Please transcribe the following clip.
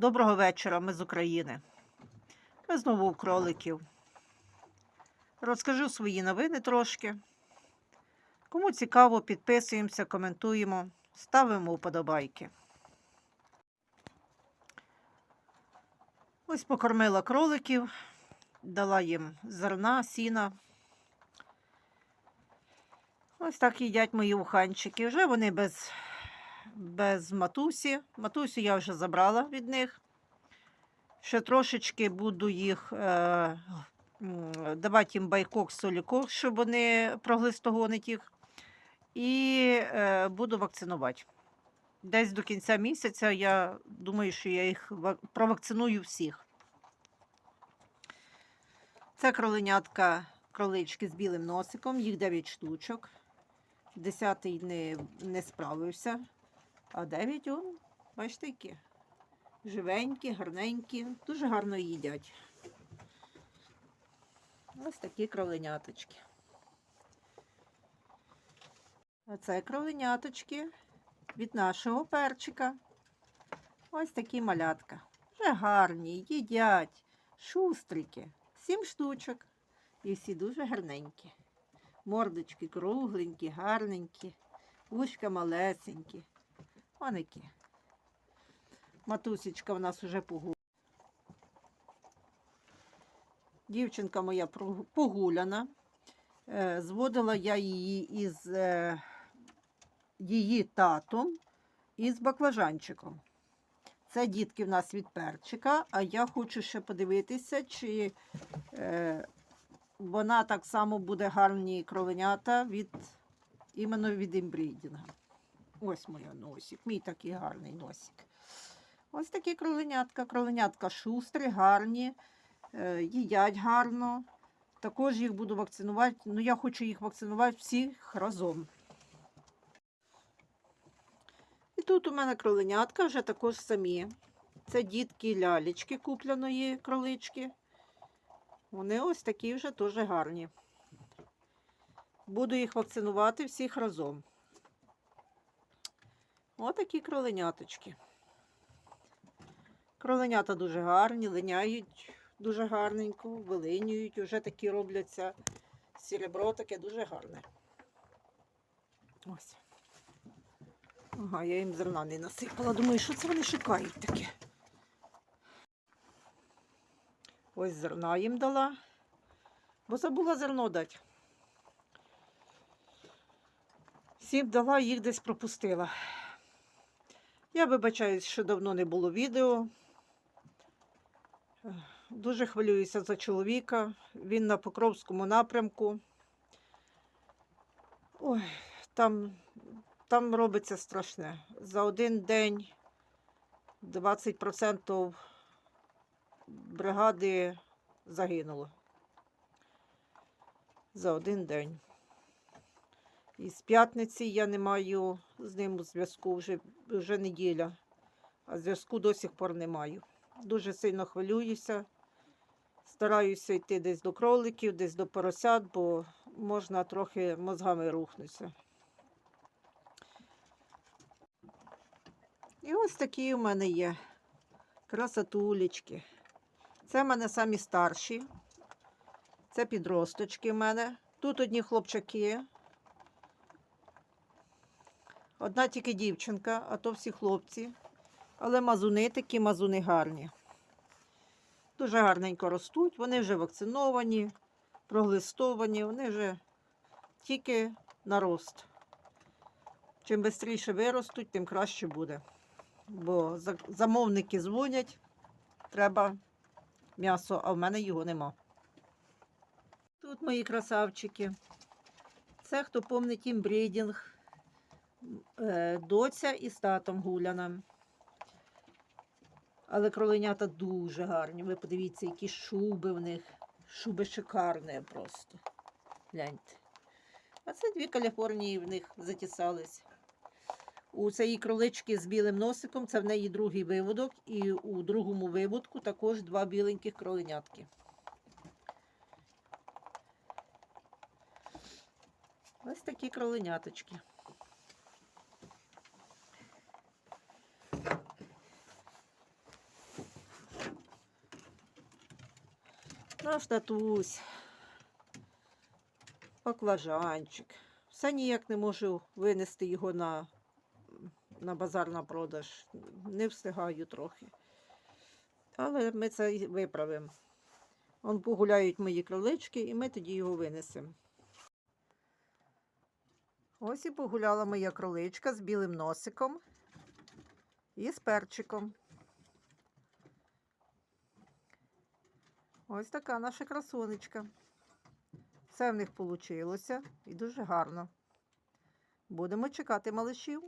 Доброго вечора, ми з України. Ми знову у кроликів. Розкажу свої новини трошки. Кому цікаво, підписуємося, коментуємо, ставимо вподобайки. Ось покормила кроликів, дала їм зерна, сіна. Ось так їдять мої уханчики. Вже вони без, без матусі. Матусю я вже забрала від них. Ще трошечки буду їх е, давати їм байкок, солікок, щоб вони проглистогонить їх. І е, буду вакцинувати. Десь до кінця місяця я думаю, що я їх провакциную всіх. Це кроленятка, кролички з білим носиком, їх 9 штучок. Десятий не, не справився, а 9, он, бачите, які. Живенькі, гарненькі, дуже гарно їдять. Ось такі кроленяточки. А це кроленяточки від нашого перчика. Ось такі малятка. Вже гарні, їдять, шустрики. Сім штучок. І всі дуже гарненькі. Мордочки кругленькі, гарненькі, вушка малесенькі. Які. Матусечка в нас уже погуляла. Дівчинка моя погуляна. Е, Зводила я її із е, її татом і з баклажанчиком. Це дітки в нас від перчика, а я хочу ще подивитися, чи е, вона так само буде гарні кроленята від іменно від імбрідінга. Ось моя носик, мій такий гарний носик. Ось такі кроленятка. Кроленятка шустрі, гарні, е, їдять гарно. Також їх буду вакцинувати. Ну, я хочу їх вакцинувати всіх разом. І тут у мене кроленятка вже також самі. Це дітки лялечки купляної кролички. Вони ось такі вже дуже гарні. Буду їх вакцинувати всіх разом. Отакі кроленяточки. Кроленята дуже гарні, линяють дуже гарненько, вилинюють, вже такі робляться. Серебро таке дуже гарне. Ось. Ага, я їм зерна не насипала. Думаю, що це вони шукають таке. Ось зерна їм дала, бо забула зерно дати. Всім дала, їх десь пропустила. Я вибачаюсь, що давно не було відео. Дуже хвилююся за чоловіка. Він на Покровському напрямку. Ой, там, там робиться страшне. За один день 20% бригади загинуло. За один день. І з п'ятниці я не маю з ним зв'язку вже, вже неділя, а зв'язку до сих пор не маю. Дуже сильно хвилююся. Стараюся йти десь до кроликів, десь до поросят, бо можна трохи мозгами рухнутися. І ось такі у мене є красотулечки. Це в мене самі старші. Це підросточки в мене. Тут одні хлопчаки. Одна тільки дівчинка, а то всі хлопці. Але мазуни такі мазуни гарні. Дуже гарненько ростуть. Вони вже вакциновані, проглистовані, вони вже тільки на рост. Чим швидше виростуть, тим краще буде. Бо замовники дзвонять, треба м'ясо, а в мене його нема. Тут мої красавчики. Це хто помнить імбрідінг. Е, доця із татом гуляна. Але кроленята дуже гарні. Ви подивіться, які шуби в них. Шуби шикарні просто. Гляньте. А це дві Каліфорнії в них затісались. У цієї кролички з білим носиком це в неї другий виводок, і у другому виводку також два біленьких кроленятки. Ось такі кроленяточки. Наш татусь. Баклажанчик. Все ніяк не можу винести його на, на базар на продаж. Не встигаю трохи. Але ми це виправимо. Он погуляють мої кролички, і ми тоді його винесемо. Ось і погуляла моя кроличка з білим носиком і з перчиком. Ось така наша красунечка. Все в них вийшло і дуже гарно. Будемо чекати малишів.